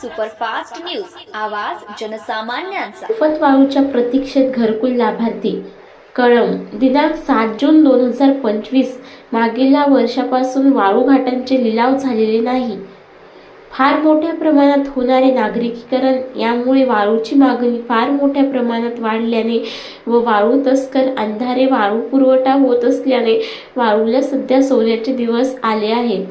Superfast news. आवाज जनसामान्यांचा. वाळूच्या प्रतीक्षेत घरकुल लाभार्थी. कळम दिनांक सात जून दोन हजार पंचवीस. मागील वर्षापासून वाळू घाटांचे लिलाव झालेले नाही. फार मोठ्या प्रमाणात होणारे नागरिकीकरण यामुळे वाळूची मागणी फार मोठ्या प्रमाणात वाढल्याने व वाळू तस्कर अंधारे वाळू पुरवठा होत असल्याने वाळूला सध्या सोन्याचे दिवस आले आहेत.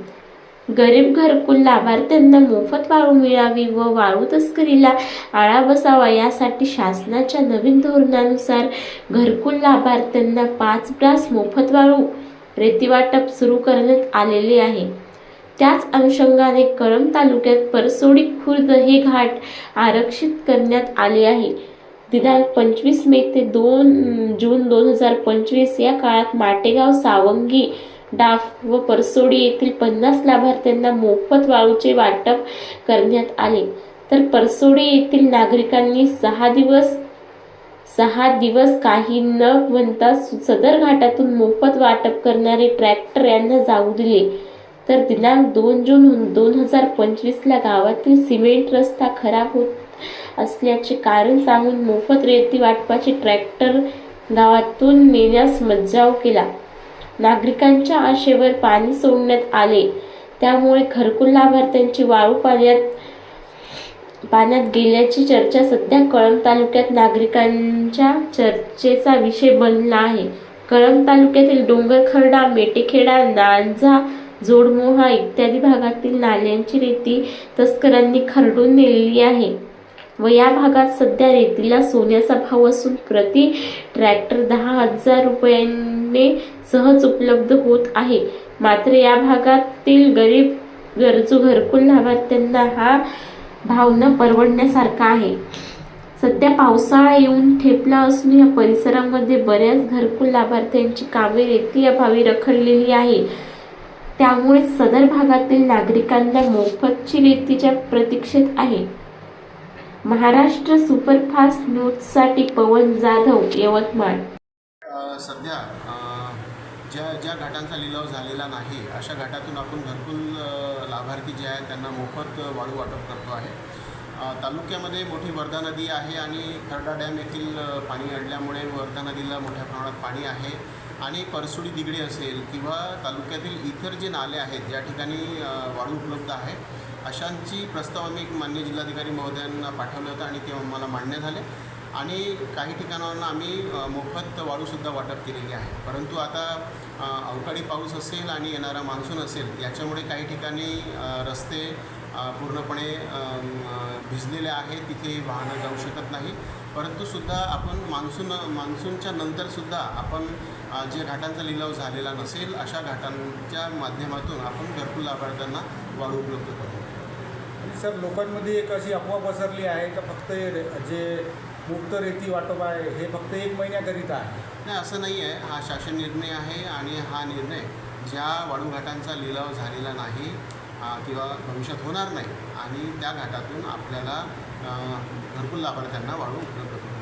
गरीब घरकुल लाभार्थ्यांना मोफत वाळू मिळावी व वाळू तस्करीला आळा बसावा यासाठी शासनाच्या नवीन धोरणानुसार घरकुल लाभार्थ्यांना पाच ब्रास मोफत वाळू रेतीवाटप सुरू करण्यात आलेले आहे. त्याच अनुषंगाने कळंब तालुक्यात परसोडी खुर्द हे घाट आरक्षित करण्यात आले आहे. दिनांक पंचवीस मे ते दोन जून दोन हजार पंचवीस या काळात माटेगाव सावंगी डाफ व परसोडी येथील पन्नास लाभार्थ्यांना मोफत वाळूचे वाटप करण्यात आले. तर परसोडी येथील नागरिकांनी सहा दिवस सहा दिवस काही न म्हणता सदर घाटातून मोफत वाटप करणारे ट्रॅक्टर यांना जाऊ दिले. तर दिनांक दोन जून दोन हजार पंचवीसला गावातील सिमेंट रस्ता खराब होत असल्याचे कारण सांगून मोफत रेती वाटपाचे ट्रॅक्टर गावातून नेण्यास मज्जाव केला. नागरिकांच्या आशेवर पाणी सोडण्यात आले. त्यामुळे घरकुल लाभार्थ्यांची वाळू पाण्यात पाण्यात गेल्याची चर्चा सध्या कळंब तालुक्यात नागरिकांच्या चर्चेचा विषय बनला आहे. कळंब तालुक्यातील डोंगरखर्डा मेटेखेडा नांजा जोडमोहा इत्यादी भागातील नाल्यांची रेती तस्करांनी खरडून नेलेली आहे. व या भागात सध्या रेतीला सोन्याचा भाव असून प्रति ट्रॅक्टर दहा हजार रुपयांनी सहज उपलब्ध होत आहे. मात्र या भागातील गरीब गरजू घरकुल लाभार्थ्यांना हा भाव न परवडण्यासारखा आहे. सध्या पावसाळा येऊन ठेपला असून या परिसरामध्ये बऱ्याच घरकुल लाभार्थ्यांची कामे रेती अभावी रखडलेली आहे. त्यामुळे सदर भागातील नागरिकांना मोफतची रेतीच्या प्रतीक्षेत आहे. महाराष्ट्र सुपरफास्ट न्यूजसाठी पवन जाधव यवतमाळ. सध्या ज्या ज्या घाटांचा लिलाव झालेला नाही अशा घाटातून आपण घरकुल लाभार्थी जे आहेत त्यांना मोफत वाळू वाटप करतो आहे. तालुक्यामध्ये मोठी वर्धा नदी आहे आणि खरडा डॅम येथील पाणी अडल्यामुळे वर्धा नदीला मोठ्या प्रमाणात पाणी आहे. आणि परसुडी दिगडी असेल किंवा तालुक्यातील इतर जे नाले आहेत ज्या ठिकाणी वाळू उपलब्ध आहे अशांची प्रस्ताव आम्ही मान्य जिल्हाधिकारी महोदयांना पाठवलं होतं आणि ते आम्हाला मान्य झाले. आणि काही ठिकाणांना आम्ही मोफत वाळूसुद्धा वाटप केलेली आहे. परंतु आता अवकाळी पाऊस असेल आणि येणारा मान्सून असेल याच्यामुळे काही ठिकाणी रस्ते पूर्णपणे भिजलेले आहेत तिथे वाहनं जाऊ शकत नाही. परंतु सुद्धा आपण मान्सून मान्सूनच्या नंतरसुद्धा आपण जे घाटांचा लिलाव झालेला नसेल अशा घाटांच्या माध्यमातून आपण घरकुल लाभार्थ्यांना वाळू उपलब्ध करू. आणि सर लोकांमध्ये एक अशी अफवा पसरली आहे का फक्त जे मुक्त रेती वाटप आहे हे फक्त एक महिन्याकरिता आहे? नाही असं नाही आहे. हा शासन निर्णय आहे आणि हा निर्णय ज्या वाळू घाटांचा लिलाव झालेला नाही किंवा भविष्यात होणार नाही आणि त्या घाटातून आपल्याला भरपूर लाभार्थ्यांना वाळू उपलब्ध करून